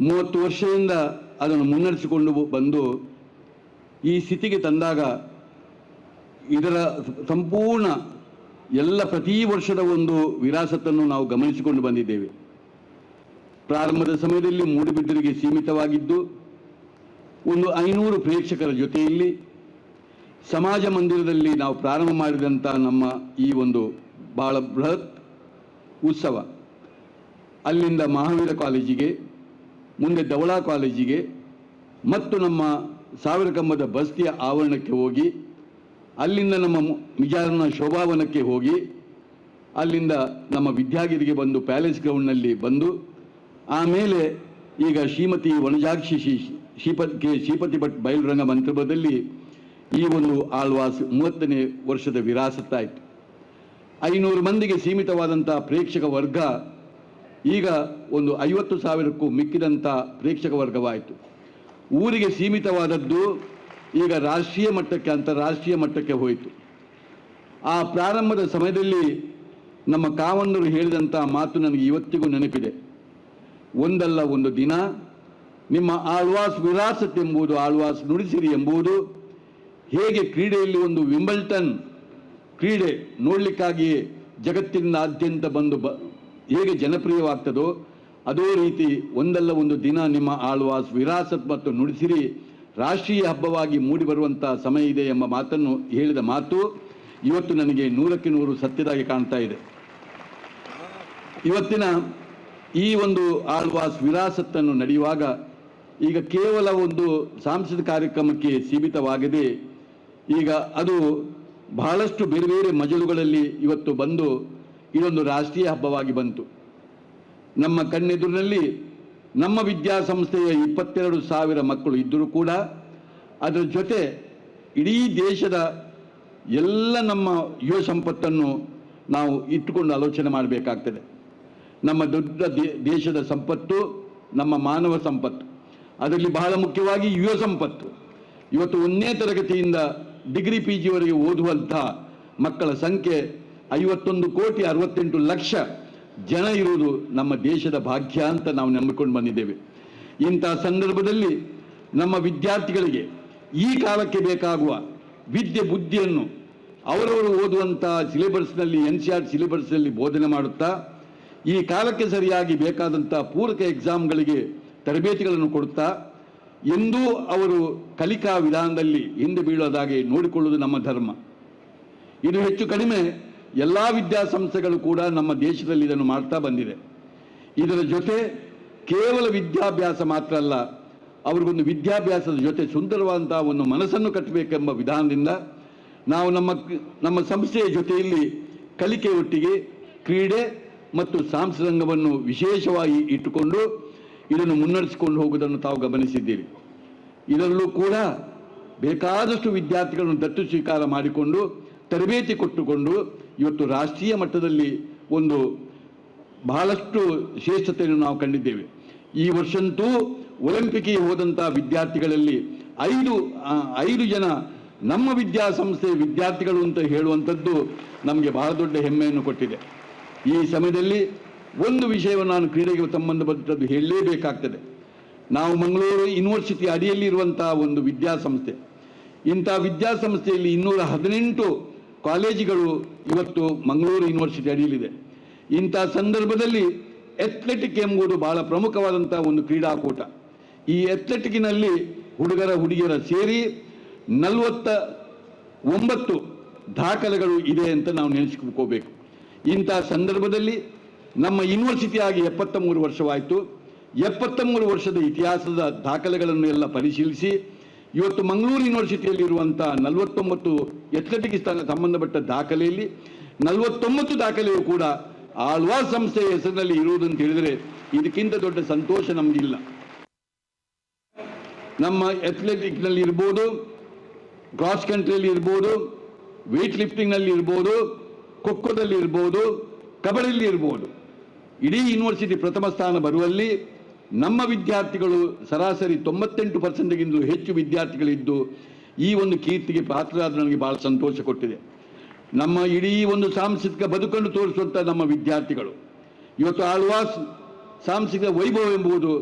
ಮೂವತ್ತು ವರ್ಷದಿಂದ ಅದನ್ನು ಮುನ್ನಡೆಸಿಕೊಂಡು ಬಂದು ಈ ಸ್ಥಿತಿಗೆ ತಂದಾಗ ಇದರ ಸಂಪೂರ್ಣ ಎಲ್ಲ ಪ್ರತಿ ವರ್ಷದ ಒಂದು ವಿರಾಸತ್ತನ್ನು ನಾವು ಗಮನಿಸಿಕೊಂಡು ಬಂದಿದ್ದೇವೆ. ಪ್ರಾರಂಭದ ಸಮಯದಲ್ಲಿ ಮೂಡುಬಿದ್ದರಿಗೆ ಸೀಮಿತವಾಗಿದ್ದು, ಒಂದು ಐನೂರು ಪ್ರೇಕ್ಷಕರ ಜೊತೆಯಲ್ಲಿ ಸಮಾಜ ಮಂದಿರದಲ್ಲಿ ನಾವು ಪ್ರಾರಂಭ ಮಾಡಿದಂಥ ನಮ್ಮ ಈ ಒಂದು ಬಹಳ ಬೃಹತ್ ಉತ್ಸವ. ಅಲ್ಲಿಂದ ಮಹಾವೀರ ಕಾಲೇಜಿಗೆ ಮುಂದೆ ಧವಳಾ ಕಾಲೇಜಿಗೆ ಮತ್ತು ನಮ್ಮ ಸಾವಿರ ಕಂಬದ ಬಸ್ತಿಯ ಆವರಣಕ್ಕೆ ಹೋಗಿ, ಅಲ್ಲಿಂದ ನಮ್ಮ ಮಿಜಾರನ ಶೋಭಾವನಕ್ಕೆ ಹೋಗಿ, ಅಲ್ಲಿಂದ ನಮ್ಮ ವಿದ್ಯಾಗಿರಿಗೆ ಬಂದು ಪ್ಯಾಲೇಸ್ ಗ್ರೌಂಡ್ನಲ್ಲಿ ಬಂದು, ಆಮೇಲೆ ಈಗ ಶ್ರೀಮತಿ ವನಜಾಕ್ಷಿ ಶ್ರೀ ಶ್ರೀಪತಿ ಕೆ ಶ್ರೀಪತಿ ಭಟ್ ಬಯಲುರಂಗ ಮಂತ್ರಿಪದಲ್ಲಿ ಈ ಒಂದು ಆಳ್ವಾಸ್ ಮೂವತ್ತನೇ ವರ್ಷದ ವಿರಾಸತ್ತಾಯಿತು. ಐನೂರು ಮಂದಿಗೆ ಸೀಮಿತವಾದಂಥ ಪ್ರೇಕ್ಷಕ ವರ್ಗ ಈಗ ಒಂದು ಐವತ್ತು ಸಾವಿರಕ್ಕೂ ಮಿಕ್ಕಿದಂಥ ಪ್ರೇಕ್ಷಕ ವರ್ಗವಾಯಿತು. ಊರಿಗೆ ಸೀಮಿತವಾದದ್ದು ಈಗ ರಾಷ್ಟ್ರೀಯ ಮಟ್ಟಕ್ಕೆ ಅಂತಾರಾಷ್ಟ್ರೀಯ ಮಟ್ಟಕ್ಕೆ ಹೋಯಿತು. ಆ ಪ್ರಾರಂಭದ ಸಮಯದಲ್ಲಿ ನಮ್ಮ ಕಾವಣ್ಣರು ಹೇಳಿದಂಥ ಮಾತು ನನಗೆ ಇವತ್ತಿಗೂ ನೆನಪಿದೆ. ಒಂದಲ್ಲ ಒಂದು ದಿನ ನಿಮ್ಮ ಆಳ್ವಾಸ್ ವಿರಾಸತ್ ಎಂಬುದು ಆಳ್ವಾಸ್ ನುಡಿಸಿರಿ ಎಂಬುದು ಹೇಗೆ ಕ್ರೀಡೆಯಲ್ಲಿ ಒಂದು ವಿಂಬಲ್ಟನ್ ಕ್ರೀಡೆ ನೋಡಲಿಕ್ಕಾಗಿಯೇ ಜಗತ್ತಿನಾದ್ಯಂತ ಬಂದು ಬ ಹೇಗೆ ಜನಪ್ರಿಯವಾಗ್ತದೋ ಅದೇ ರೀತಿ ಒಂದಲ್ಲ ಒಂದು ದಿನ ನಿಮ್ಮ ಆಳ್ವಾಸ್, ವಿರಾಸತ್ ಮತ್ತು ನುಡಿಸಿರಿ. ರಾಷ್ಟ್ರೀಯ ಹಬ್ಬವಾಗಿ ಮೂಡಿಬರುವಂಥ ಸಮಯ ಇದೆ ಎಂಬ ಮಾತನ್ನು ಹೇಳಿದ ಮಾತು ಇವತ್ತು ನನಗೆ ನೂರಕ್ಕೆ ನೂರು ಸತ್ಯದಾಗಿ ಕಾಣ್ತಾ ಇದೆ. ಇವತ್ತಿನ ಈ ಒಂದು ಆಳ್ವಾಸ್, ವಿರಾಸತ್ತನ್ನು ನಡೆಯುವಾಗ ಈಗ ಕೇವಲ ಒಂದು ಸಾಂಸ್ಕೃತಿಕ ಕಾರ್ಯಕ್ರಮಕ್ಕೆ ಸೀಮಿತವಾಗದೆ. ಈಗ ಅದು ಬಹಳಷ್ಟು ಬೇರೆ ಬೇರೆ ಮಜಲುಗಳಲ್ಲಿ ಇವತ್ತು ಬಂದು ಇದೊಂದು ರಾಷ್ಟ್ರೀಯ ಹಬ್ಬವಾಗಿ ಬಂತು. ನಮ್ಮ ಕಣ್ಣೆದುರಿನಲ್ಲಿ ನಮ್ಮ ವಿದ್ಯಾಸಂಸ್ಥೆಯ ಇಪ್ಪತ್ತೆರಡು ಸಾವಿರ ಮಕ್ಕಳು ಇದ್ದರೂ ಕೂಡ ಅದರ ಜೊತೆ ಇಡೀ ದೇಶದ ಎಲ್ಲ ನಮ್ಮ ಯುವ ಸಂಪತ್ತನ್ನು ನಾವು ಇಟ್ಟುಕೊಂಡು ಆಲೋಚನೆ ಮಾಡಬೇಕಾಗ್ತದೆ. ನಮ್ಮ ದೊಡ್ಡ ದೇಶದ ಸಂಪತ್ತು, ನಮ್ಮ ಮಾನವ ಸಂಪತ್ತು, ಅದರಲ್ಲಿ ಬಹಳ ಮುಖ್ಯವಾಗಿ ಯುವ ಸಂಪತ್ತು. ಇವತ್ತು ಒಂದನೇ ತರಗತಿಯಿಂದ ಡಿಗ್ರಿ ಪಿ ಜಿವರೆಗೆ ಓದುವಂಥ ಮಕ್ಕಳ ಸಂಖ್ಯೆ ಐವತ್ತೊಂದು ಕೋಟಿ ಅರವತ್ತೆಂಟು ಲಕ್ಷ ಜನ ಇರುವುದು ನಮ್ಮ ದೇಶದ ಭಾಗ್ಯ ಅಂತ ನಾವು ನಂಬಿಕೊಂಡು ಬಂದಿದ್ದೇವೆ. ಇಂಥ ಸಂದರ್ಭದಲ್ಲಿ ನಮ್ಮ ವಿದ್ಯಾರ್ಥಿಗಳಿಗೆ ಈ ಕಾಲಕ್ಕೆ ಬೇಕಾಗುವ ವಿದ್ಯೆ ಬುದ್ಧಿಯನ್ನು ಅವರವರು ಓದುವಂಥ ಸಿಲೆಬಸ್ನಲ್ಲಿ ಎನ್ ಸಿ ಆರ್ ಸಿಲೆಬಸ್ನಲ್ಲಿ ಬೋಧನೆ ಮಾಡುತ್ತಾ, ಈ ಕಾಲಕ್ಕೆ ಸರಿಯಾಗಿ ಬೇಕಾದಂಥ ಪೂರಕ ಎಕ್ಸಾಮ್ಗಳಿಗೆ ತರಬೇತಿಗಳನ್ನು ಕೊಡುತ್ತಾ, ಎಂದೂ ಅವರು ಕಲಿಕಾ ವಿಧಾನದಲ್ಲಿ ಹಿಂದೆ ಬೀಳೋದಾಗಿ ನೋಡಿಕೊಳ್ಳುವುದು ನಮ್ಮ ಧರ್ಮ. ಇದು ಹೆಚ್ಚು ಕಡಿಮೆ ಎಲ್ಲ ವಿದ್ಯಾಸಂಸ್ಥೆಗಳು ಕೂಡ ನಮ್ಮ ದೇಶದಲ್ಲಿ ಇದನ್ನು ಮಾಡ್ತಾ ಬಂದಿದೆ. ಇದರ ಜೊತೆ ಕೇವಲ ವಿದ್ಯಾಭ್ಯಾಸ ಮಾತ್ರ ಅಲ್ಲ, ಅವ್ರಿಗೊಂದು ವಿದ್ಯಾಭ್ಯಾಸದ ಜೊತೆ ಸುಂದರವಾದಂಥ ಒಂದು ಮನಸ್ಸನ್ನು ಕಟ್ಟಬೇಕೆಂಬ ವಿಧಾನದಿಂದ ನಾವು ನಮ್ಮ ನಮ್ಮ ಸಂಸ್ಥೆಯ ಜೊತೆಯಲ್ಲಿ ಕಲಿಕೆ ಒಟ್ಟಿಗೆ ಕ್ರೀಡೆ ಮತ್ತು ಸಾಂಸ್ಕೃತಿಕವನ್ನು ವಿಶೇಷವಾಗಿ ಇಟ್ಟುಕೊಂಡು ಇದನ್ನು ಮುನ್ನಡೆಸಿಕೊಂಡು ಹೋಗುವುದನ್ನು ತಾವು ಗಮನಿಸಿದ್ದೀರಿ. ಇದರಲ್ಲೂ ಕೂಡ ಬೇಕಾದಷ್ಟು ವಿದ್ಯಾರ್ಥಿಗಳನ್ನು ದತ್ತು ಸ್ವೀಕಾರ ಮಾಡಿಕೊಂಡು ತರಬೇತಿ ಕೊಟ್ಟುಕೊಂಡು ಇವತ್ತು ರಾಷ್ಟ್ರೀಯ ಮಟ್ಟದಲ್ಲಿ ಒಂದು ಬಹಳಷ್ಟು ಶ್ರೇಷ್ಠತೆಯನ್ನು ನಾವು ಕಂಡಿದ್ದೇವೆ. ಈ ವರ್ಷಂತೂ ಒಲಿಂಪಿಕ್ಗೆ ಹೋದಂಥ ವಿದ್ಯಾರ್ಥಿಗಳಲ್ಲಿ ಐದು ಐದು ಜನ ನಮ್ಮ ವಿದ್ಯಾಸಂಸ್ಥೆಯ ವಿದ್ಯಾರ್ಥಿಗಳು ಅಂತ ಹೇಳುವಂಥದ್ದು ನಮಗೆ ಬಹಳ ದೊಡ್ಡ ಹೆಮ್ಮೆಯನ್ನು ಕೊಟ್ಟಿದೆ. ಈ ಸಮಯದಲ್ಲಿ ಒಂದು ವಿಷಯವನ್ನು ನಾನು ಕ್ರೀಡೆಗೆ ಸಂಬಂಧಪಟ್ಟದ್ದು ಹೇಳಲೇಬೇಕಾಗ್ತದೆ. ನಾವು ಮಂಗಳೂರು ಯೂನಿವರ್ಸಿಟಿ ಅಡಿಯಲ್ಲಿ ಒಂದು ವಿದ್ಯಾಸಂಸ್ಥೆ. ಇಂಥ ವಿದ್ಯಾಸಂಸ್ಥೆಯಲ್ಲಿ ಇನ್ನೂರ ಹದಿನೆಂಟು ಕಾಲೇಜುಗಳು ಇವತ್ತು ಮಂಗಳೂರು ಯೂನಿವರ್ಸಿಟಿ ಅಡಿಯಲಿದೆ ಇಂಥ ಸಂದರ್ಭದಲ್ಲಿ ಅಥ್ಲೆಟಿಕ್ ಎಂಬುದು ಬಹಳ ಪ್ರಮುಖವಾದಂಥ ಒಂದು ಕ್ರೀಡಾಕೂಟ. ಈ ಅಥ್ಲೆಟಿಕ್ನಲ್ಲಿ ಹುಡುಗರ, ಹುಡುಗಿಯರ ಸೇರಿ ನಲವತ್ತ ಒಂಬತ್ತು ದಾಖಲೆಗಳು ಇದೆ ಅಂತ ನಾವು ನೆನೆಸ್ಕೋಬೇಕು ಇಂಥ ಸಂದರ್ಭದಲ್ಲಿ ನಮ್ಮ ಯೂನಿವರ್ಸಿಟಿ ಆಗಿ ಎಪ್ಪತ್ತ ಮೂರು ವರ್ಷವಾಯಿತು. ಎಪ್ಪತ್ತ ಮೂರು ವರ್ಷದ ಇತಿಹಾಸದ ದಾಖಲೆಗಳನ್ನು ಎಲ್ಲ ಪರಿಶೀಲಿಸಿ, ಇವತ್ತು ಮಂಗಳೂರು ಯೂನಿವರ್ಸಿಟಿಯಲ್ಲಿರುವಂಥ ನಲವತ್ತೊಂಬತ್ತು ಅಥ್ಲೆಟಿಕ್ಸ್ ಸಂಬಂಧಪಟ್ಟ ದಾಖಲೆಯಲ್ಲಿ ನಲವತ್ತೊಂಬತ್ತು ದಾಖಲೆಯು ಕೂಡ ಆಳ್ವಾಸ್ ಸಂಸ್ಥೆಯ ಹೆಸರಿನಲ್ಲಿ ಇರುವುದಂತ ಹೇಳಿದರೆ ಇದಕ್ಕಿಂತ ದೊಡ್ಡ ಸಂತೋಷ ನಮಗಿಲ್ಲ ನಮ್ಮ ಎಥ್ಲೆಟಿಕ್ನಲ್ಲಿ ಇರ್ಬೋದು, ಕ್ರಾಸ್ ಕಂಟ್ರಿಯಲ್ಲಿ ಇರ್ಬೋದು ವೆಯ್ಟ್ ಲಿಫ್ಟಿಂಗ್ನಲ್ಲಿ ಇರ್ಬೋದು, ಖೋಖೋದಲ್ಲಿ ಇರ್ಬೋದು, ಕಬಡ್ಡಿಯಲ್ಲಿ ಇರ್ಬೋದು. ಇಡೀ ಯೂನಿವರ್ಸಿಟಿ ಪ್ರಥಮ ಸ್ಥಾನ ಬರುವಲ್ಲಿ ನಮ್ಮ ವಿದ್ಯಾರ್ಥಿಗಳು ಸರಾಸರಿ ತೊಂಬತ್ತೆಂಟು ಪರ್ಸೆಂಟ್ಗಿಂತಲೂ ಹೆಚ್ಚು ವಿದ್ಯಾರ್ಥಿಗಳಿದ್ದು ಈ ಒಂದು ಕೀರ್ತಿಗೆ ಪಾತ್ರರಾದ ನನಗೆ ಬಹಳ ಸಂತೋಷ ಕೊಟ್ಟಿದೆ. ನಮ್ಮ ಇಡೀ ಒಂದು ಸಾಂಸ್ಕೃತಿಕ ಬದುಕನ್ನು ತೋರಿಸುವಂಥ ನಮ್ಮ ವಿದ್ಯಾರ್ಥಿಗಳು. ಇವತ್ತು ಆಳ್ವಾಸ್ ಸಾಂಸ್ಕೃತಿಕ ವೈಭವ ಎಂಬುದು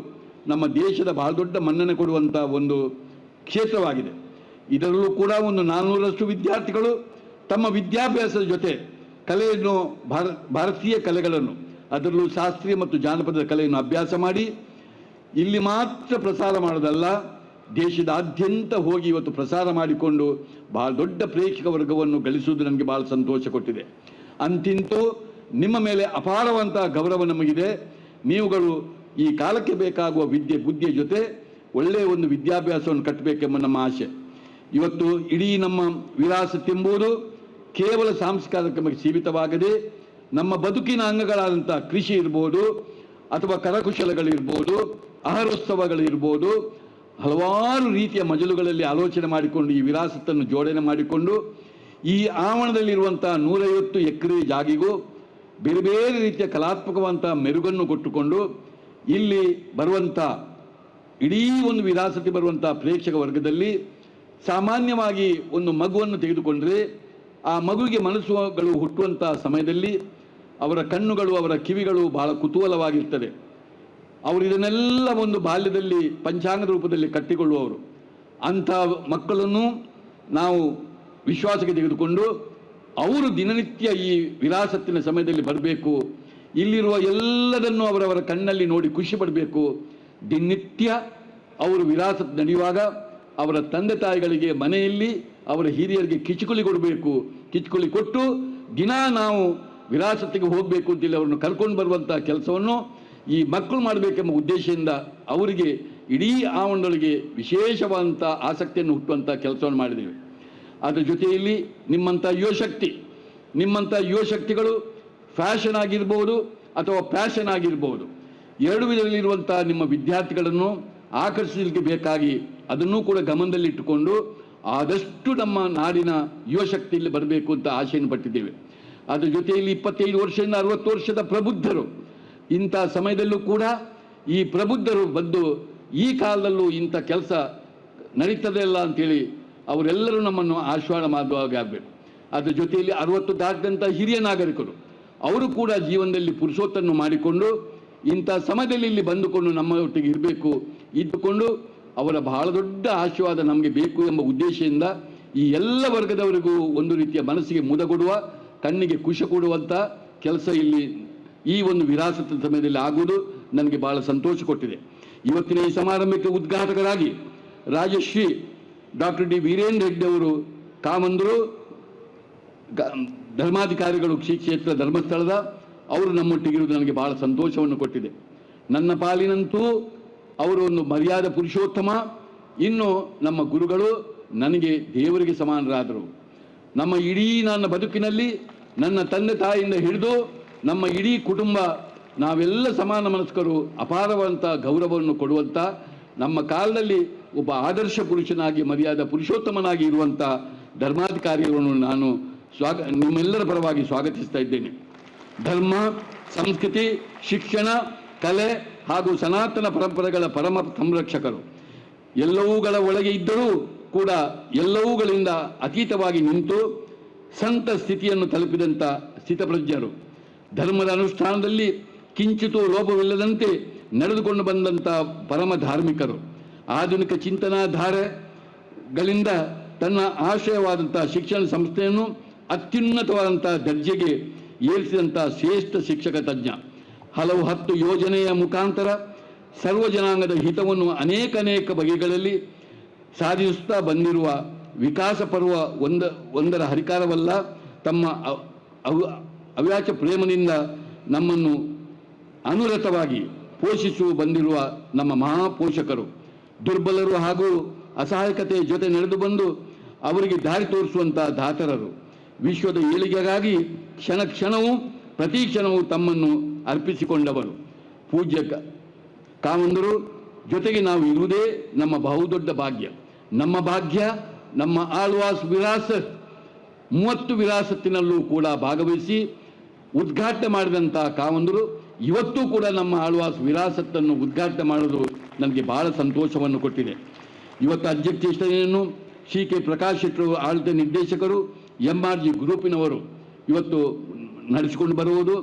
ನಮ್ಮ ದೇಶದ ಬಹಳ ದೊಡ್ಡ ಮನ್ನಣೆ ಕೊಡುವಂಥ ಒಂದು ಕ್ಷೇತ್ರವಾಗಿದೆ. ಇದರಲ್ಲೂ ಕೂಡ ಒಂದು ನಾನ್ನೂರಷ್ಟು ವಿದ್ಯಾರ್ಥಿಗಳು ತಮ್ಮ ವಿದ್ಯಾಭ್ಯಾಸದ ಜೊತೆ ಕಲೆಯನ್ನು ಭಾರ, ಭಾರತೀಯ ಕಲೆಗಳನ್ನು, ಅದರಲ್ಲೂ ಶಾಸ್ತ್ರೀಯ ಮತ್ತು ಜಾನಪದ ಕಲೆಯನ್ನು ಅಭ್ಯಾಸ ಮಾಡಿ, ಇಲ್ಲಿ ಮಾತ್ರ ಪ್ರಸಾರ ಮಾಡೋದಲ್ಲ ದೇಶದಾದ್ಯಂತ ಹೋಗಿ ಇವತ್ತು ಪ್ರಸಾರ ಮಾಡಿಕೊಂಡು ಬಹಳ ದೊಡ್ಡ ಪ್ರೇಕ್ಷಕ ವರ್ಗವನ್ನು ಗಳಿಸುವುದು ನನಗೆ ಬಹಳ ಸಂತೋಷ ಕೊಟ್ಟಿದೆ. ಅಂತಿಂತೂ ನಿಮ್ಮ ಮೇಲೆ ಅಪಾರವಂತಹ ಗೌರವ ನಮಗಿದೆ. ನೀವುಗಳು ಈ ಕಾಲಕ್ಕೆ ಬೇಕಾಗುವ ವಿದ್ಯೆ, ಬುದ್ಧಿಯ ಜೊತೆ ಒಳ್ಳೆಯ ಒಂದು ವಿದ್ಯಾಭ್ಯಾಸವನ್ನು ಕಟ್ಟಬೇಕೆಂಬ ನಮ್ಮ ಆಸೆ. ಇವತ್ತು ಇಡೀ ನಮ್ಮ ವಿರಾಸತ್ತೆಂಬುದು ಕೇವಲ ಸಾಂಸ್ಕಾರಿಕವಾಗಿ ಸೀಮಿತವಾಗದೆ ನಮ್ಮ ಬದುಕಿನ ಅಂಗಗಳಾದಂಥ ಕೃಷಿ ಇರ್ಬೋದು ಅಥವಾ ಕರಕುಶಲಗಳಿರ್ಬೋದು ಆಹಾರೋತ್ಸವಗಳಿರ್ಬೋದು ಹಲವಾರು ರೀತಿಯ ಮಜಲುಗಳಲ್ಲಿ ಆಲೋಚನೆ ಮಾಡಿಕೊಂಡು, ಈ ವಿರಾಸತ್ತನ್ನು ಜೋಡಣೆ ಮಾಡಿಕೊಂಡು, ಈ ಆವರಣದಲ್ಲಿರುವಂಥ ನೂರೈವತ್ತು ಎಕರೆ ಜಾಗಿಗೂ ಬೇರೆ ಬೇರೆ ರೀತಿಯ ಕಲಾತ್ಮಕವಂತ ಮೆರುಗನ್ನು ಕೊಟ್ಟುಕೊಂಡು, ಇಲ್ಲಿ ಬರುವಂಥ ಇಡೀ ಒಂದು ವಿರಾಸತಿ ಬರುವಂಥ ಪ್ರೇಕ್ಷಕ ವರ್ಗದಲ್ಲಿ ಸಾಮಾನ್ಯವಾಗಿ ಒಂದು ಮಗುವನ್ನು ತೆಗೆದುಕೊಂಡರೆ, ಆ ಮಗುವಿಗೆ ಮನಸ್ಸುಗಳು ಹುಟ್ಟುವಂಥ ಸಮಯದಲ್ಲಿ ಅವರ ಕಣ್ಣುಗಳು, ಅವರ ಕಿವಿಗಳು ಬಹಳ ಕುತೂಹಲವಾಗಿರ್ತದೆ. ಅವರು ಇದನ್ನೆಲ್ಲ ಒಂದು ಬಾಲ್ಯದಲ್ಲಿ, ಪಂಚಾಂಗದ ರೂಪದಲ್ಲಿ ಕಟ್ಟಿಕೊಳ್ಳುವವರು. ಅಂಥ ಮಕ್ಕಳನ್ನು ನಾವು ವಿಶ್ವಾಸಕ್ಕೆ ತೆಗೆದುಕೊಂಡು ಅವರು ದಿನನಿತ್ಯ ಈ ವಿರಾಸತ್ತಿನ ಸಮಯದಲ್ಲಿ ಬರಬೇಕು. ಇಲ್ಲಿರುವ ಎಲ್ಲದನ್ನು ಅವರವರ ಕಣ್ಣಲ್ಲಿ ನೋಡಿ ಖುಷಿ ಪಡಬೇಕು. ದಿನನಿತ್ಯ ಅವರು ವಿರಾಸತ್ ನಡೆಯುವಾಗ ಅವರ ತಂದೆ ತಾಯಿಗಳಿಗೆ ಮನೆಯಲ್ಲಿ ಅವರ ಹಿರಿಯರಿಗೆ ಕಿಚುಕುಲಿ ಕೊಡಬೇಕು. ಕಿಚುಕುಲಿ ಕೊಟ್ಟು ದಿನ ನಾವು ವಿರಾಸತ್ತಿಗೆ ಹೋಗಬೇಕು ಅಂತೇಳಿ ಅವರನ್ನು ಕರ್ಕೊಂಡು ಬರುವಂಥ ಕೆಲಸವನ್ನು ಈ ಮಕ್ಕಳು ಮಾಡಬೇಕೆಂಬ ಉದ್ದೇಶದಿಂದ ಅವರಿಗೆ ಇಡೀ ಆವರಣದೊಳಗೆ ವಿಶೇಷವಾದಂಥ ಆಸಕ್ತಿಯನ್ನು ಹುಟ್ಟುವಂಥ ಕೆಲಸವನ್ನು ಮಾಡಿದ್ದೇವೆ. ಅದರ ಜೊತೆಯಲ್ಲಿ ನಿಮ್ಮಂಥ ಯುವಶಕ್ತಿ ನಿಮ್ಮಂಥ ಯುವಶಕ್ತಿಗಳು ಫ್ಯಾಷನ್ ಆಗಿರ್ಬೋದು ಅಥವಾ ಪ್ಯಾಷನ್ ಆಗಿರ್ಬೋದು, ಎರಡು ವಿಧದಲ್ಲಿರುವಂಥ ನಿಮ್ಮ ವಿದ್ಯಾರ್ಥಿಗಳನ್ನು ಆಕರ್ಷಿಸಲಿಕ್ಕೆ ಬೇಕಾಗಿ ಅದನ್ನೂ ಕೂಡ ಗಮನದಲ್ಲಿಟ್ಟುಕೊಂಡು ಆದಷ್ಟು ನಮ್ಮ ನಾಡಿನ ಯುವಶಕ್ತಿಯಲ್ಲಿ ಬರಬೇಕು ಅಂತ ಆಶೆಯನ್ನು ಪಟ್ಟಿದ್ದೇವೆ. ಅದರ ಜೊತೆಯಲ್ಲಿ ಇಪ್ಪತ್ತೈದು ವರ್ಷದಿಂದ ಅರವತ್ತು ವರ್ಷದ ಪ್ರಬುದ್ಧರು ಇಂಥ ಸಮಯದಲ್ಲೂ ಕೂಡ ಈ ಪ್ರಬುದ್ಧರು ಬಂದು ಈ ಕಾಲದಲ್ಲೂ ಇಂಥ ಕೆಲಸ ನಡೀತದೆ ಅಲ್ಲ ಅಂತೇಳಿ ಅವರೆಲ್ಲರೂ ನಮ್ಮನ್ನು ಆಶ್ವಾನ ಮಾಡುವಾಗ ಆಗಬೇಕು. ಅದರ ಜೊತೆಯಲ್ಲಿ ಅರವತ್ತು ದಾಟಿದಂಥ ಹಿರಿಯ ನಾಗರಿಕರು, ಅವರು ಕೂಡ ಜೀವನದಲ್ಲಿ ಪುರುಷೋತ್ತನ್ನು ಮಾಡಿಕೊಂಡು, ಇಂಥ ಸಮಯದಲ್ಲಿ ಇಲ್ಲಿ ಬಂದುಕೊಂಡು ನಮ್ಮ ಒಟ್ಟಿಗೆ ಇರಬೇಕು, ಇದ್ದುಕೊಂಡು ಅವರ ಬಹಳ ದೊಡ್ಡ ಆಶೀರ್ವಾದ ನಮಗೆ ಬೇಕು ಎಂಬ ಉದ್ದೇಶದಿಂದ ಈ ಎಲ್ಲ ವರ್ಗದವರಿಗೂ ಒಂದು ರೀತಿಯ ಮನಸ್ಸಿಗೆ ಮುದ ಕೊಡುವ, ಕಣ್ಣಿಗೆ ಖುಷಿ ಕೊಡುವಂಥ ಕೆಲಸ ಇಲ್ಲಿ ಈ ಒಂದು ವಿರಾಸತ್ ಸಮಯದಲ್ಲಿ ಆಗುವುದು ನನಗೆ ಬಹಳ ಸಂತೋಷ ಕೊಟ್ಟಿದೆ. ಇವತ್ತಿನ ಈ ಸಮಾರಂಭಕ್ಕೆ ಉದ್ಘಾಟಕರಾಗಿ ರಾಜಶ್ರೀ ಡಾಕ್ಟರ್ ಡಿ ವೀರೇಂದ್ರ ಹೆಗ್ಡೆ ಅವರು ಕಾಮಂದರು ಧರ್ಮಾಧಿಕಾರಿಗಳು ಶ್ರೀ ಕ್ಷೇತ್ರ ಧರ್ಮಸ್ಥಳದ, ಅವರು ನಮ್ಮೊಟ್ಟಿಗಿರುವುದು ನನಗೆ ಬಹಳ ಸಂತೋಷವನ್ನು ಕೊಟ್ಟಿದೆ. ನನ್ನ ಪಾಲಿನಂತೂ ಅವರು ಒಂದು ಮರ್ಯಾದ ಪುರುಷೋತ್ತಮ, ಇನ್ನು ನಮ್ಮ ಗುರುಗಳು ನನಗೆ ದೇವರಿಗೆ ಸಮಾನರಾದರು. ನಮ್ಮ ಇಡೀ ನನ್ನ ಬದುಕಿನಲ್ಲಿ ನನ್ನ ತಂದೆ ತಾಯಿಯಿಂದ ಹಿಡಿದು ನಮ್ಮ ಇಡೀ ಕುಟುಂಬ, ನಾವೆಲ್ಲ ಸಮಾನ ಮನಸ್ಕರು ಅಪಾರವಂತ ಗೌರವವನ್ನು ಕೊಡುವಂಥ ನಮ್ಮ ಕಾಲದಲ್ಲಿ ಒಬ್ಬ ಆದರ್ಶ ಪುರುಷನಾಗಿ, ಮರ್ಯಾದ ಪುರುಷೋತ್ತಮನಾಗಿ ಇರುವಂಥ ಧರ್ಮಾಧಿಕಾರಿಗಳನ್ನು ನಾನು ಸ್ವಾಗ, ನಿಮ್ಮೆಲ್ಲರ ಪರವಾಗಿ ಸ್ವಾಗತಿಸ್ತಾ ಇದ್ದೇನೆ. ಧರ್ಮ, ಸಂಸ್ಕೃತಿ, ಶಿಕ್ಷಣ, ಕಲೆ ಹಾಗೂ ಸನಾತನ ಪರಂಪರೆಗಳ ಪರಮ ಸಂರಕ್ಷಕರು. ಎಲ್ಲವುಗಳ ಒಳಗೆ ಇದ್ದರೂ ಕೂಡ ಎಲ್ಲವುಗಳಿಂದ ಅತೀತವಾಗಿ ನಿಂತು, ಸಂತ ಸ್ಥಿತಿಯನ್ನು ತಲುಪಿದಂಥ ಸ್ಥಿತಪ್ರಜ್ಞರು. ಧರ್ಮದ ಅನುಷ್ಠಾನದಲ್ಲಿ ಕಿಂಚಿತೂ ಲೋಪವಿಲ್ಲದಂತೆ ನಡೆದುಕೊಂಡು ಬಂದಂಥ ಪರಮ ಧಾರ್ಮಿಕರು. ಆಧುನಿಕ ಚಿಂತನಾಧಾರಗಳಿಂದ ತನ್ನ ಆಶಯವಾದಂಥ ಶಿಕ್ಷಣ ಸಂಸ್ಥೆಯನ್ನು ಅತ್ಯುನ್ನತವಾದಂಥ ದರ್ಜೆಗೆ ಏರಿಸಿದಂಥ ಶ್ರೇಷ್ಠ ಶಿಕ್ಷಕ ತಜ್ಞ. ಹಲವು ಹತ್ತು ಯೋಜನೆಯ ಮುಖಾಂತರ ಸರ್ವ ಜನಾಂಗದ ಹಿತವನ್ನು ಅನೇಕ ಅನೇಕ ಬಗೆಗಳಲ್ಲಿ ಸಾಧಿಸುತ್ತಾ ಬಂದಿರುವ ವಿಕಾಸ ಪರ್ವ ಒಂದ, ಒಂದರ ಹರಿಕಾರವಲ್ಲ, ತಮ್ಮ ಅವ್ಯಾಚ ಪ್ರೇಮದಿಂದ ನಮ್ಮನ್ನು ಅನುರತವಾಗಿ ಪೋಷಿಸು ಬಂದಿರುವ ನಮ್ಮ ಮಹಾಪೋಷಕರು. ದುರ್ಬಲರು ಹಾಗೂ ಅಸಹಾಯಕತೆಯ ಜೊತೆ ನಡೆದು ಬಂದು ಅವರಿಗೆ ದಾರಿ ತೋರಿಸುವಂಥ ದಾತರರು ವಿಶ್ವದ ಏಳಿಗೆಗಾಗಿ ಕ್ಷಣ ಕ್ಷಣವೂ, ಪ್ರತಿ ಕ್ಷಣವೂ ತಮ್ಮನ್ನು ಅರ್ಪಿಸಿಕೊಂಡವರು. ಪೂಜ್ಯ ಕಾಮಂದರು, ಜೊತೆಗೆ ನಾವು ಇರುವುದೇ ನಮ್ಮ ಬಹುದೊಡ್ಡ ಭಾಗ್ಯ. ನಮ್ಮ ಭಾಗ್ಯ, ನಮ್ಮ ಆಳ್ವಾಸ್ ವಿಳಾಸ ಮೂವತ್ತು ವಿರಾಸತ್ತಿನಲ್ಲೂ ಕೂಡ ಭಾಗವಹಿಸಿ ಉದ್ಘಾಟನೆ ಮಾಡಿದಂಥ ಕಾವಂದರು, ಇವತ್ತು ಕೂಡ ನಮ್ಮ ಆಳ್ವಾಸ್ ವಿರಾಸತ್ತನ್ನು ಉದ್ಘಾಟನೆ ಮಾಡೋದು ನನಗೆ ಬಹಳ ಸಂತೋಷವನ್ನು ಕೊಟ್ಟಿದೆ. ಇವತ್ತು ಅಧ್ಯಕ್ಷತೆಯನ್ನು ಶ್ರೀ ಕೆ ಪ್ರಕಾಶ್ ಶೆಟ್ಟರು ಆಡಳಿತ ನಿರ್ದೇಶಕರು ಎಂ ಆರ್ ಜಿ ಗ್ರೂಪಿನವರು ಇವತ್ತು ನಡೆಸಿಕೊಂಡು ಬರುವುದು.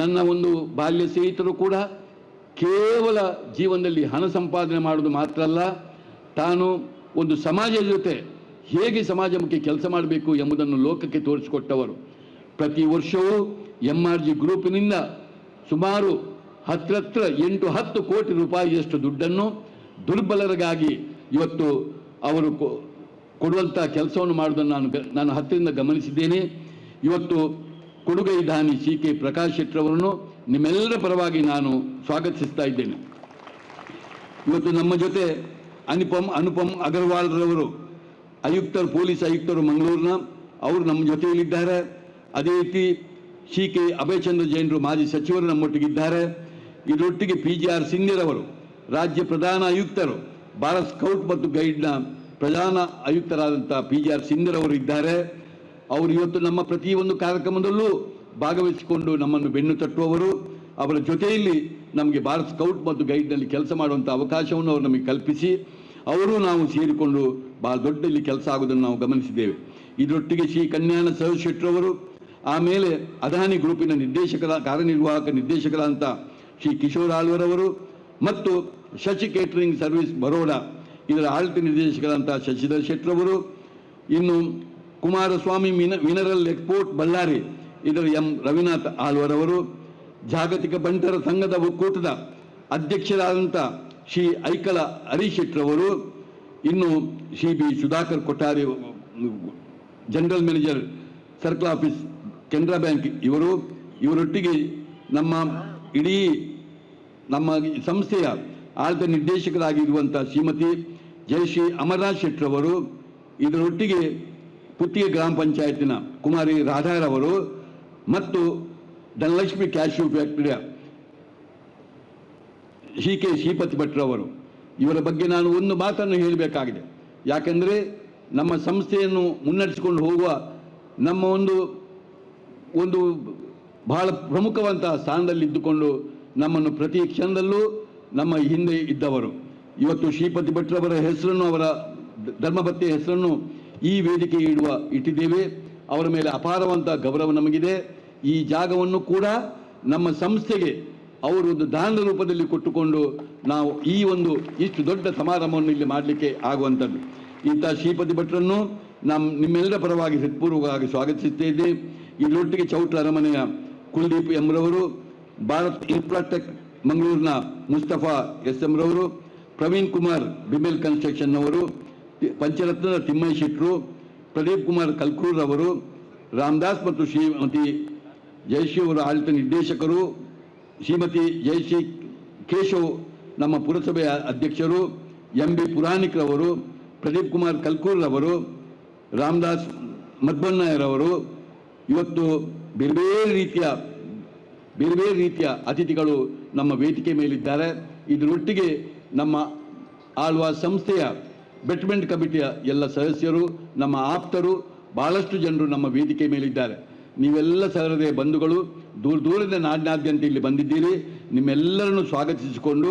ನನ್ನ ಒಂದು ಬಾಲ್ಯ ಸ್ನೇಹಿತರು ಕೂಡ ಕೇವಲ ಜೀವನದಲ್ಲಿ ಹಣ ಸಂಪಾದನೆ ಮಾಡೋದು ಮಾತ್ರ ಅಲ್ಲ, ತಾನು ಒಂದು ಸಮಾಜದ ಜೊತೆ ಹೇಗೆ ಸಮಾಜಮುಖಿ ಕೆಲಸ ಮಾಡಬೇಕು ಎಂಬುದನ್ನು ಲೋಕಕ್ಕೆ ತೋರಿಸಿಕೊಟ್ಟವರು. ಪ್ರತಿ ವರ್ಷವೂ ಎಂ ಆರ್ ಜಿ ಗ್ರೂಪಿನಿಂದ ಸುಮಾರು ಹತ್ತತ್ರ ಎಂಟು ಹತ್ತು ಕೋಟಿ ರೂಪಾಯಿಯಷ್ಟು ದುಡ್ಡನ್ನು ದುರ್ಬಲರಿಗಾಗಿ ಇವತ್ತು ಅವರು ಕೊಡುವಂಥ ಕೆಲಸವನ್ನು ಮಾಡುವುದನ್ನು ನಾನು ನಾನು ಹತ್ತಿರದಿಂದ ಗಮನಿಸಿದ್ದೇನೆ. ಇವತ್ತು ಕೊಡುಗೈ ದಾನಿ ಸಿ ಕೆ ಪ್ರಕಾಶ್ ಶೆಟ್ಟರವರನ್ನು ನಿಮ್ಮೆಲ್ಲರ ಪರವಾಗಿ ನಾನು ಸ್ವಾಗತಿಸ್ತಾ ಇದ್ದೇನೆ. ಇವತ್ತು ನಮ್ಮ ಜೊತೆ ಅನುಪಮ್ ಅನುಪಮ್ ಅಗರ್ವಾಲ್ರವರು, ಆಯುಕ್ತರು, ಪೊಲೀಸ್ ಆಯುಕ್ತರು ಮಂಗಳೂರಿನ, ಅವರು ನಮ್ಮ ಜೊತೆಯಲ್ಲಿದ್ದಾರೆ. ಅದೇ ರೀತಿ ಸಿ ಕೆ ಅಭಯಚಂದ್ರ ಜೈನರು ಮಾಜಿ ಸಚಿವರು ನಮ್ಮೊಟ್ಟಿಗಿದ್ದಾರೆ. ಇದರೊಟ್ಟಿಗೆ ಪಿ ಜಿ ಆರ್ ಸಿಂಗ್ಯರವರು ರಾಜ್ಯ ಪ್ರಧಾನ ಆಯುಕ್ತರು, ಭಾರತ್ ಸ್ಕೌಟ್ ಮತ್ತು ಗೈಡ್ನ ಪ್ರಧಾನ ಆಯುಕ್ತರಾದಂಥ ಪಿ ಜಿ ಆರ್ ಸಿಂಗ್ಯರವರು ಇದ್ದಾರೆ. ಅವರು ಇವತ್ತು ನಮ್ಮ ಪ್ರತಿಯೊಂದು ಕಾರ್ಯಕ್ರಮದಲ್ಲೂ ಭಾಗವಹಿಸಿಕೊಂಡು ನಮ್ಮನ್ನು ಬೆನ್ನು ತಟ್ಟುವವರು. ಅವರ ಜೊತೆಯಲ್ಲಿ ನಮಗೆ ಭಾರತ್ ಸ್ಕೌಟ್ ಮತ್ತು ಗೈಡ್ನಲ್ಲಿ ಕೆಲಸ ಮಾಡುವಂಥ ಅವಕಾಶವನ್ನು ಅವರು ನಮಗೆ ಕಲ್ಪಿಸಿ, ಅವರು ನಾವು ಸೇರಿಕೊಂಡು ಬಹಳ ದೊಡ್ಡಲ್ಲಿ ಕೆಲಸ ಆಗುವುದನ್ನು ನಾವು ಗಮನಿಸಿದ್ದೇವೆ. ಇದರೊಟ್ಟಿಗೆ ಶ್ರೀ ಕನ್ಯಾನ ಸಹ ಶೆಟ್ಟರವರು ಆಮೇಲೆ ಅದಾನಿ ಗ್ರೂಪಿನ ನಿರ್ದೇಶಕರ, ಕಾರ್ಯನಿರ್ವಾಹಕ ನಿರ್ದೇಶಕರಾದಂಥ ಶ್ರೀ ಕಿಶೋರ್ ಆಳ್ವರವರು ಮತ್ತು ಶಶಿ ಕೇಟರಿಂಗ್ ಸರ್ವಿಸ್ ಬರೋಡಾ, ಇದರ ಆಡಳಿತ ನಿರ್ದೇಶಕರಾದಂಥ ಶಶಿಧರ್ ಶೆಟ್ಟರವರು, ಇನ್ನು ಕುಮಾರಸ್ವಾಮಿ ಮಿನ, ಮಿನರಲ್ ಎಕ್ಸ್ಪೋರ್ಟ್ ಬಳ್ಳಾರಿ, ಇದರ ಎಂ ರವಿನಾಥ್ ಆಳ್ವರವರು, ಜಾಗತಿಕ ಬಂಟರ ಸಂಘದ ಒಕ್ಕೂಟದ ಅಧ್ಯಕ್ಷರಾದಂಥ ಶ್ರೀ ಐಕಲ ಹರೀಶ್ ಶೆಟ್ಟರವರು, ಇನ್ನು Shri B Sudhakar Kothari general manager circle office Canara Bank ಇವರು, ಇವರೊಟ್ಟಿಗೆ ನಮ್ಮ ಇಡೀ ನಮ್ಮ ಸಂಸ್ಥೆಯ ಆಡಳಿತ ನಿರ್ದೇಶಕರಾಗಿರುವಂಥ ಶ್ರೀಮತಿ ಜಯಶ್ರೀ ಅಮರನಾಥ್ ಶೆಟ್ಟರವರು ಇದರೊಟ್ಟಿಗೆ ಪುತ್ತಿಗೆ ಗ್ರಾಮ ಪಂಚಾಯತಿನ ಕುಮಾರಿ ರಾಧಾರವರು ಮತ್ತು ಧನಲಕ್ಷ್ಮಿ ಕ್ಯಾಶ್ಯೂ ಫ್ಯಾಕ್ಟರಿಯ ಸಿ ಕೆ ಶ್ರೀಪತಿ ಭಟ್ರವರು ಇವರ ಬಗ್ಗೆ ನಾನು ಒಂದು ಮಾತನ್ನು ಹೇಳಬೇಕಾಗಿದೆ. ಯಾಕೆಂದರೆ ನಮ್ಮ ಸಂಸ್ಥೆಯನ್ನು ಮುನ್ನಡೆಸಿಕೊಂಡು ಹೋಗುವ ನಮ್ಮ ಒಂದು ಒಂದು ಬಹಳ ಪ್ರಮುಖವಂತಹ ಸ್ಥಾನದಲ್ಲಿ ಇದ್ದುಕೊಂಡು ನಮ್ಮನ್ನು ಪ್ರತಿ ಕ್ಷಣದಲ್ಲೂ ನಮ್ಮ ಹಿಂದೆ ಇದ್ದವರು. ಇವತ್ತು ಶ್ರೀಪತಿ ಭಟ್ರವರ ಹೆಸರನ್ನು, ಅವರ ಧರ್ಮಭತ್ತೆಯ ಹೆಸರನ್ನು ಈ ವೇದಿಕೆ ಇಡುವ ಇಟ್ಟಿದ್ದೇವೆ. ಅವರ ಮೇಲೆ ಅಪಾರವಂತ ಗೌರವ ನಮಗಿದೆ. ಈ ಜಾಗವನ್ನು ಕೂಡ ನಮ್ಮ ಸಂಸ್ಥೆಗೆ ಅವರು ಒಂದು ದಾನದ ರೂಪದಲ್ಲಿ ಕೊಟ್ಟುಕೊಂಡು ನಾವು ಈ ಒಂದು ಇಷ್ಟು ದೊಡ್ಡ ಸಮಾರಂಭವನ್ನು ಇಲ್ಲಿ ಮಾಡಲಿಕ್ಕೆ ಆಗುವಂಥದ್ದು. ಇಂಥ ಶ್ರೀಪತಿ ಭಟ್ರನ್ನು ನಮ್ಮ ನಿಮ್ಮೆಲ್ಲರ ಪರವಾಗಿ ಹೃತ್ಪೂರ್ವಕವಾಗಿ ಸ್ವಾಗತಿಸುತ್ತೇವೆ ಇದರೊಟ್ಟಿಗೆ ಚೌಟ್ಲ ಅರಮನೆಯ ಕುಲ್ದೀಪ್ ಎಂರವರು, ಭಾರತ್ ಇನ್ಫ್ರಾಟೆಕ್ ಮಂಗಳೂರಿನ ಮುಸ್ತಫಾ ಎಸ್ ಎಂರವರು, ಪ್ರವೀಣ್ ಕುಮಾರ್ ಬಿಮೆಲ್ ಕನ್ಸ್ಟ್ರಕ್ಷನ್ ಅವರು, ಪಂಚರತ್ನದ ತಿಮ್ಮಯ್ಯ ಶೆಟ್ರು, ಪ್ರದೀಪ್ ಕುಮಾರ್ ಕಲ್ಕೂರ್ ಅವರು, ರಾಮದಾಸ್ ಮತ್ತು ಶ್ರೀಮತಿ ಜಯಶ್ರೀ ಅವರ ಆಡಳಿತ ನಿರ್ದೇಶಕರು, ಶ್ರೀಮತಿ ಜಯಶ್ರೀ ಕೇಶವ್ ನಮ್ಮ ಪುರಸಭೆಯ ಅಧ್ಯಕ್ಷರು ಎಂ ಬಿ ಪುರಾಣಿಕ್ರವರು ಪ್ರದೀಪ್ ಕುಮಾರ್ ಕಲ್ಕೂರ್ ಅವರು ರಾಮದಾಸ್ ಮಧ್ವಣ್ಣಯ್ಯರವರು ಇವತ್ತು ಬೇರೆ ಬೇರೆ ರೀತಿಯ, ಬೇರೆ ಬೇರೆ ರೀತಿಯ ಅತಿಥಿಗಳು ನಮ್ಮ ವೇದಿಕೆ ಮೇಲಿದ್ದಾರೆ. ಇದರೊಟ್ಟಿಗೆ ನಮ್ಮ ಆಳ್ವಾ ಸಂಸ್ಥೆಯ ಬೆಟ್ಮೆಂಟ್ ಕಮಿಟಿಯ ಎಲ್ಲ ಸದಸ್ಯರು, ನಮ್ಮ ಆಪ್ತರು ಭಾಳಷ್ಟು ಜನರು ನಮ್ಮ ವೇದಿಕೆ ಮೇಲಿದ್ದಾರೆ. ನೀವೆಲ್ಲ ಸಹೃದಯ ಬಂಧುಗಳು, ದೂರ ದೂರದ ನಾಡಿನಾದ್ಯಂತ ಇಲ್ಲಿ ಬಂದಿದ್ದೀರಿ. ನಿಮ್ಮೆಲ್ಲರನ್ನು ಸ್ವಾಗತಿಸಿಕೊಂಡು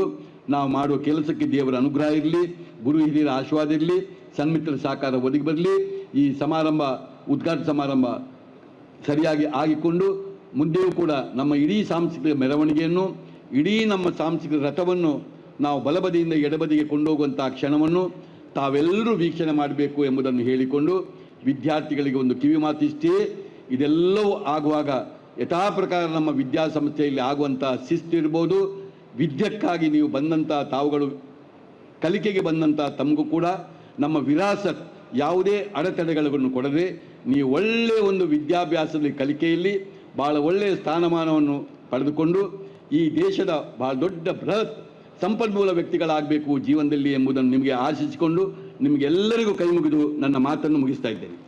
ನಾವು ಮಾಡುವ ಕೆಲಸಕ್ಕೆ ದೇವರ ಅನುಗ್ರಹ ಇರಲಿ, ಗುರು ಹಿರಿಯರ ಆಶೀರ್ವಾದ ಇರಲಿ, ಸನ್ಮಿತ್ರ ಸಹಕಾರ ಒದಗಿ ಬರಲಿ. ಈ ಸಮಾರಂಭ, ಉದ್ಘಾಟನಾ ಸಮಾರಂಭ ಸರಿಯಾಗಿ ಆಗಿಕೊಂಡು ಮುಂದೆಯೂ ಕೂಡ ನಮ್ಮ ಇಡೀ ಸಾಂಸ್ಕೃತಿಕ ಮೆರವಣಿಗೆಯನ್ನು, ಇಡೀ ನಮ್ಮ ಸಾಂಸ್ಕೃತಿಕ ರಥವನ್ನು ನಾವು ಬಲಬದಿಯಿಂದ ಎಡಬದಿಗೆ ಕೊಂಡೋಗುವಂಥ ಕ್ಷಣವನ್ನು ತಾವೆಲ್ಲರೂ ವೀಕ್ಷಣೆ ಮಾಡಬೇಕು ಎಂಬುದನ್ನು ಹೇಳಿಕೊಂಡು ವಿದ್ಯಾರ್ಥಿಗಳಿಗೆ ಒಂದು ಕಿವಿ ಮಾತಿಷ್ಟೇ, ಇದೆಲ್ಲವೂ ಆಗುವಾಗ ಯಥಾ ಪ್ರಕಾರ ನಮ್ಮ ವಿದ್ಯಾಸಂಸ್ಥೆಯಲ್ಲಿ ಆಗುವಂಥ ಶಿಸ್ತಿರ್ಬೋದು ವಿದ್ಯಕ್ಕಾಗಿ ನೀವು ಬಂದಂಥ ತಾವುಗಳು, ಕಲಿಕೆಗೆ ಬಂದಂಥ ತಮಗೂ ಕೂಡ ನಮ್ಮ ವಿರಾಸತ್ ಯಾವುದೇ ಅಡೆತಡೆಗಳನ್ನು ಕೊಡದೆ ನೀವು ಒಳ್ಳೆಯ ಒಂದು ವಿದ್ಯಾಭ್ಯಾಸದ ಕಲಿಕೆಯಲ್ಲಿ ಭಾಳ ಒಳ್ಳೆಯ ಸ್ಥಾನಮಾನವನ್ನು ಪಡೆದುಕೊಂಡು ಈ ದೇಶದ ಬಹಳ ದೊಡ್ಡ ಬೃಹತ್ ಸಂಪನ್ಮೂಲ ವ್ಯಕ್ತಿಗಳಾಗಬೇಕು ಜೀವನದಲ್ಲಿ ಎಂಬುದನ್ನು ನಿಮಗೆ ಆಶಿಸಿಕೊಂಡು ನಿಮಗೆಲ್ಲರಿಗೂ ಕೈ ಮುಗಿದು ನನ್ನ ಮಾತನ್ನು ಮುಗಿಸ್ತಾ ಇದ್ದೇನೆ.